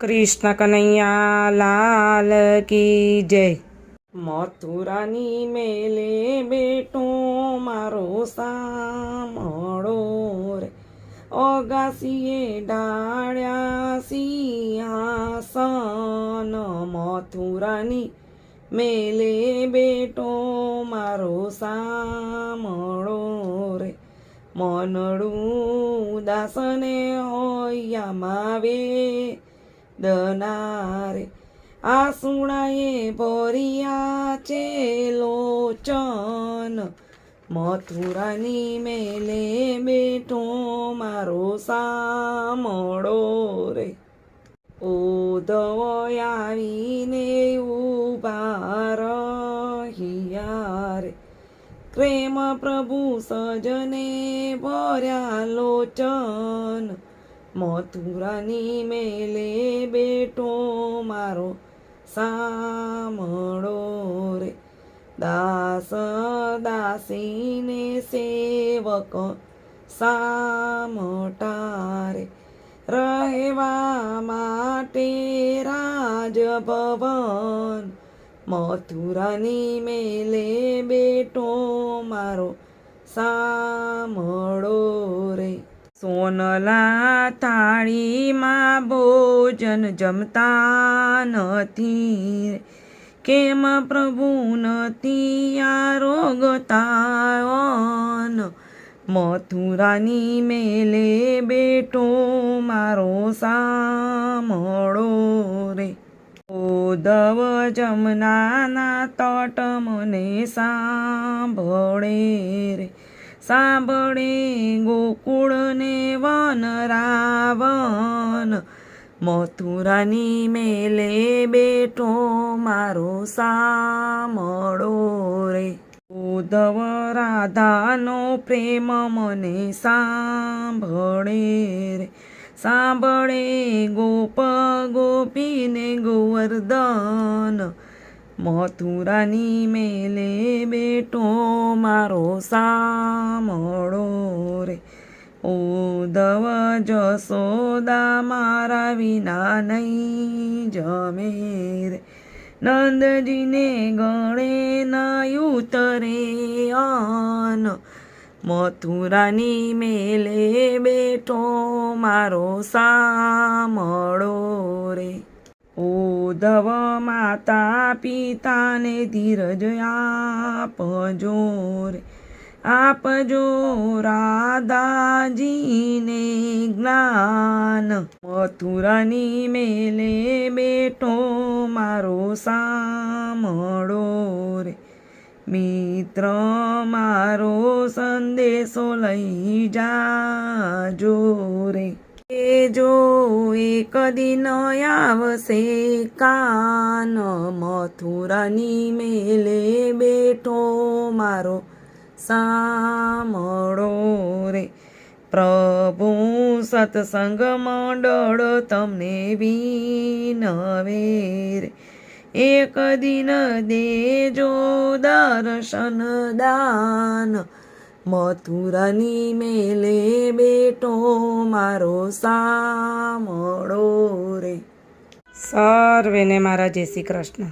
કૃષ્ણ કનૈયા લાલ કી જય. મથુરાની મેલે બેટો મારો સામળો રે. અગાસીએ ડાળ્યા સિંહાસન. મથુરાની મેલે બેટો મારો સામળો રે. મનડું દાસને હોયામાં વે દનારે. આસુણાએ ભર્યા છે લોચન. મથુરાની મેલે બેઠો મારો સામળો રે. ઉધવ આવીને ઊભા રહ્યા રે. પ્રેમ પ્રભુ સજને ભર્યા લોચન. મથુરાની મેલે બેટો મારો સામળો રે. દાસ દાસીને સેવક સામટારે રહેવા માટે રાજભવન. મથુરાની મેલે બેટો મારો સામળો રે. સોનલા થાળીમાં ભોજન જમતા નથી. કેમ પ્રભુ નથી આરોગતાવન મથુરાની મેલે બેઠો મારો સામળો રે. ઉદવ જમનાના તટ મને સાંભળે રે. સાંભળે ગોકુળને વન રાવણ. મથુરાની મેલે બેઠો મારો સામળો રે. ઉદવ રાધાનો પ્રેમ મને સાંભળે રે. સાંભળે ગોપ ગોપીને ગોવર્ધન. મથુરાની મેલે બેટો મારો સામળો રે. ઉદવ જસોદા મારા વિના નહીં જમે રે. નંદજીને ગળે નાયું ઉતરે અન મથુરાની મેલે બેઠો મારો સામળો રે. ઉધવ માતા પિતાને ધીરજ આપજો રે. આપજો રાધાજીને જ્ઞાન. મથુરાની મેલે બેઠો મારો સામળો રે. મિત્ર, મારો સંદેશો લઈ જાજો રે. જો એક દિન આવશે કાન મથુરાની મેલે બેઠો મારો સામળો રે. પ્રભુ સત્સંગ મંડળ તમને વિનવે રે. એક દિન દેજો દર્શન દાન મથુરાની મેલે બેટો મારો સામળો રે. સર્વેને મારા જય શ્રી કૃષ્ણ.